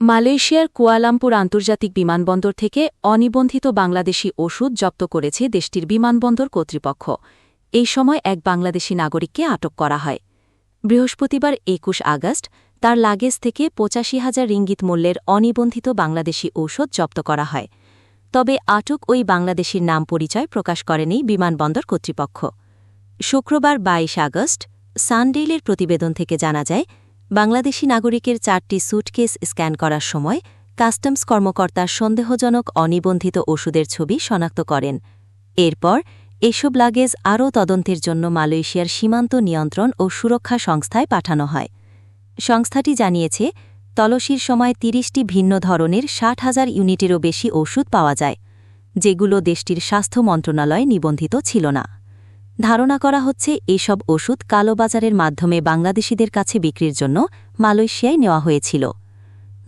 মালয়েশিয়ার কুয়ালামপুর আন্তর্জাতিক বিমানবন্দর থেকে অনিবন্ধিত বাংলাদেশি ওষুধ জব্দ করেছে দেশটির বিমানবন্দর কর্তৃপক্ষ। এই সময় এক বাংলাদেশি নাগরিককে আটক করা হয়। বৃহস্পতিবার একুশ আগস্ট তার লাগেজ থেকে পঁচাশি হাজার রিঙ্গিত মূল্যের অনিবন্ধিত বাংলাদেশি ঔষধ জব্দ করা হয়। তবে আটক ওই বাংলাদেশির নাম পরিচয় প্রকাশ করেনি বিমানবন্দর কর্তৃপক্ষ। শুক্রবার বাইশ আগস্ট সানডেইলের প্রতিবেদন থেকে জানা যায় বাংলাদেশি নাগরিকের চারটি স্যুটকেস স্ক্যান করার সময় কাস্টমস কর্মকর্তা সন্দেহজনক অনিবন্ধিত ওষুধের ছবি শনাক্ত করেন। এরপর এসব লাগেজ আরও তদন্তের জন্য মালয়েশিয়ার সীমান্ত নিয়ন্ত্রণ ও সুরক্ষা সংস্থায় পাঠানো হয়। সংস্থাটি জানিয়েছে, তলসির সময় তিরিশটি ভিন্ন ধরনের ষাট হাজার ইউনিটেরও বেশি ওষুধ পাওয়া যায়, যেগুলো দেশটির স্বাস্থ্য মন্ত্রণালয়ে নিবন্ধিত ছিল না। ধারণা করা হচ্ছে এসব ওষুধ কালোবাজারের মাধ্যমে বাংলাদেশিদের কাছে বিক্রির জন্য মালয়েশিয়ায় নেওয়া হয়েছিল।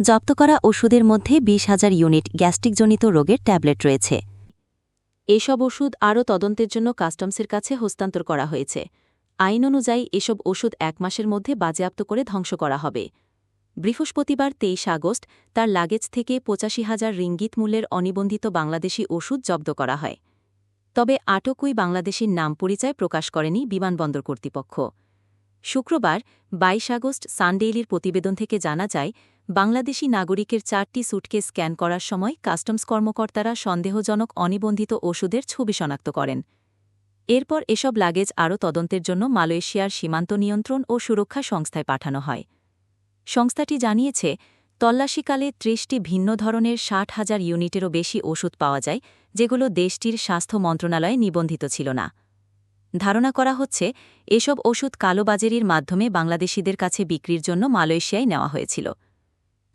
জব্দ করা ওষুধের মধ্যে বিশ হাজার ইউনিট গ্যাস্ট্রিকজনিত রোগের ট্যাবলেট রয়েছে। এসব ওষুধ আরও তদন্তের জন্য কাস্টমসের কাছে হস্তান্তর করা হয়েছে। আইন অনুযায়ী এসব ওষুধ এক মাসের মধ্যে বাজেয়াপ্ত করে ধ্বংস করা হবে। বৃহস্পতিবার তেইশ আগস্ট তার লাগেজ থেকে পঁচাশি হাজার রিঙ্গিত মূল্যের অনিবন্ধিত বাংলাদেশি ওষুধ জব্দ করা হয়। তবে আটকই বাংলাদেশির নাম পরিচয় প্রকাশ করেনি বিমানবন্দর কর্তৃপক্ষ। শুক্রবার, বাইশ আগস্ট সানডেইলির প্রতিবেদন থেকে জানা যায়, বাংলাদেশি নাগরিকের চারটি সুটকে স্ক্যান করার সময় কাস্টমস কর্মকর্তারা সন্দেহজনক অনিবন্ধিত ওষুধের ছবি শনাক্ত করেন। এরপর এসব লাগেজ আরও তদন্তের জন্য মালয়েশিয়ার সীমান্ত নিয়ন্ত্রণ ও সুরক্ষা সংস্থায় পাঠানো হয়। সংস্থাটি জানিয়েছে তল্লাশিকালে ত্রিশটি ভিন্ন ধরনের ষাট হাজার ইউনিটেরও বেশি ওষুধ পাওয়া যায়, যেগুলো দেশটির স্বাস্থ্য মন্ত্রণালয়ে নিবন্ধিত ছিল না। ধারণা করা হচ্ছে, এসব ওষুধ কালোবাজারির মাধ্যমে বাংলাদেশিদের কাছে বিক্রির জন্য মালয়েশিয়ায় নেওয়া হয়েছিল।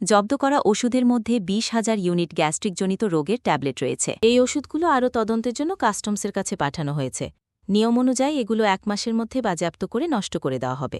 জব্দ করা ওষুধের মধ্যে বিশ হাজার ইউনিট গ্যাস্ট্রিকজনিত রোগের ট্যাবলেট রয়েছে। এই ওষুধগুলো আরও তদন্তের জন্য কাস্টমসের কাছে পাঠানো হয়েছে। নিয়ম অনুযায়ী এগুলো এক মাসের মধ্যে বাজেয়াপ্ত করে নষ্ট করে দেওয়া হবে।